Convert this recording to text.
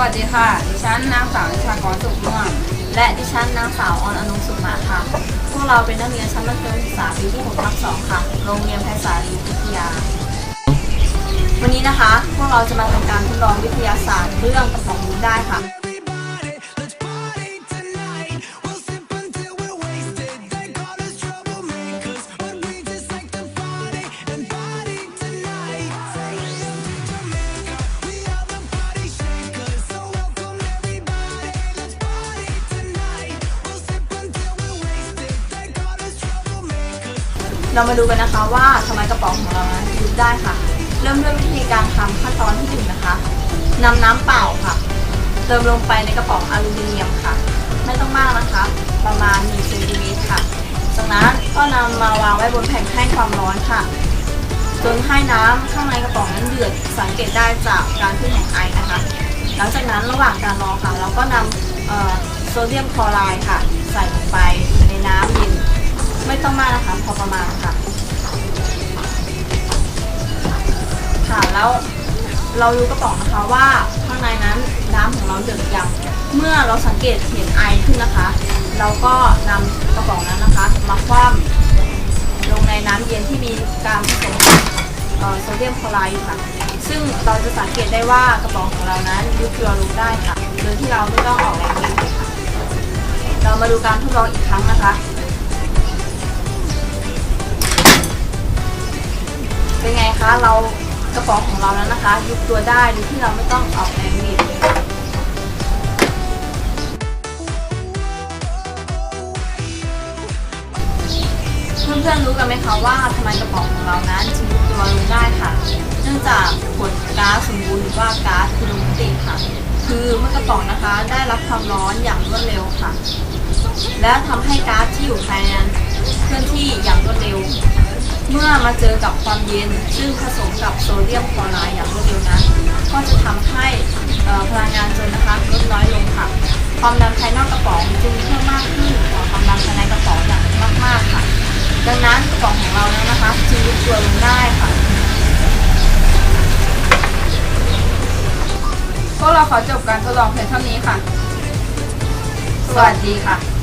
วัสดีค่ะ ดิฉันนางสาวนิชากรสุขม่วงและดิฉันนางสาวออนอนุสุขมาค่ะ พวกเราเป็นนักเรียนชั้นมัธยมศึกษาปีที่6ทับ2ค่ะ โรงเรียนไพศาลีวิทยา วันนี้นะคะ พวกเราจะมาทำการทดลองวิทยาศาสตร์เรื่องกระป๋องนี้ได้ค่ะ เรามาดูกันนะคะว่าทำไมกระป๋องของเรานั้นยุบได้ค่ะ เริ่มด้วยวิธีการทำขั้นตอนที่หนึ่งนะคะนำน้ำเปล่าค่ะ เติมลงไปในกระป๋องอลูมิเนียมค่ะ ไม่ต้องมากนะคะ ประมาณ1เซนติเมตรค่ะ จากนั้นก็นำมาวางไว้บนแผ่นให้ความร้อนค่ะจนให้น้ำข้างในกระป๋องนั้นเดือด สังเกตได้จากการขึ้นของไอนะคะ หลังจากนั้นระหว่างการรอค่ะ เราก็นำโซเดียมคลอไรด์ค่ะ ใส่ลงไปในน้ำเย็น ไม่ต้องมากนะคะพอประมาณค่ะ ค่ะแล้วเราดูกระป๋องนะคะว่าข้างในนั้นน้ำของเราเดือดยังเมื่อเราสังเกตเห็นไอขึ้นนะคะ เราก็นำกระป๋องนั้นนะคะ มาคว่ำลงในน้ำเย็นที่มีการผสมโซเดียมคลอไรด์ค่ะ ซึ่งเราจะสังเกตได้ว่ากระป๋องของเรานั้นยุบตัวลงได้ค่ะ โดยที่เราไม่ต้องออกแรงเลยค่ะ เรามาดูการทดลองอีกครั้งนะคะ เป็นไงคะเรากระป๋องของเราแล้วนะคะ ยุบตัวได้โดยที่เราไม่ต้องออกแรงบีบเพื่อนๆรู้กันไหมคะว่าทำไมกระป๋องของเรานั้นจึงยุบตัวลงได้ค่ะ เนื่องจากผลก๊าซสมบูรณ์หรือว่าก๊าซพิโรมิติค่ะ คือเมื่อกระป๋องนะคะได้รับความร้อนอย่างรวดเร็วค่ะ และทำให้ก๊าซที่อยู่ภายในนั้นเคลื่อนที่อย่างรวดเร็ว เมื่อมาเจอกับความเย็น ซึ่งผสมกับโซเดียมคลอไรด์อย่างรวดเร็วนั้น ก็จะทำให้พลังงานจนนะคะลดน้อยลงค่ะ ความดันภายนอกกระป๋องจึงเพิ่มมากขึ้นกว่าความดันภายในกระป๋องอย่างมากๆค่ะ ดังนั้นกระป๋องของเรานั้นนะคะจึงยุบตัวลงได้ค่ะพวกเราขอจบการทดลองเพียงเท่านี้ค่ะ สวัสดีค่ะ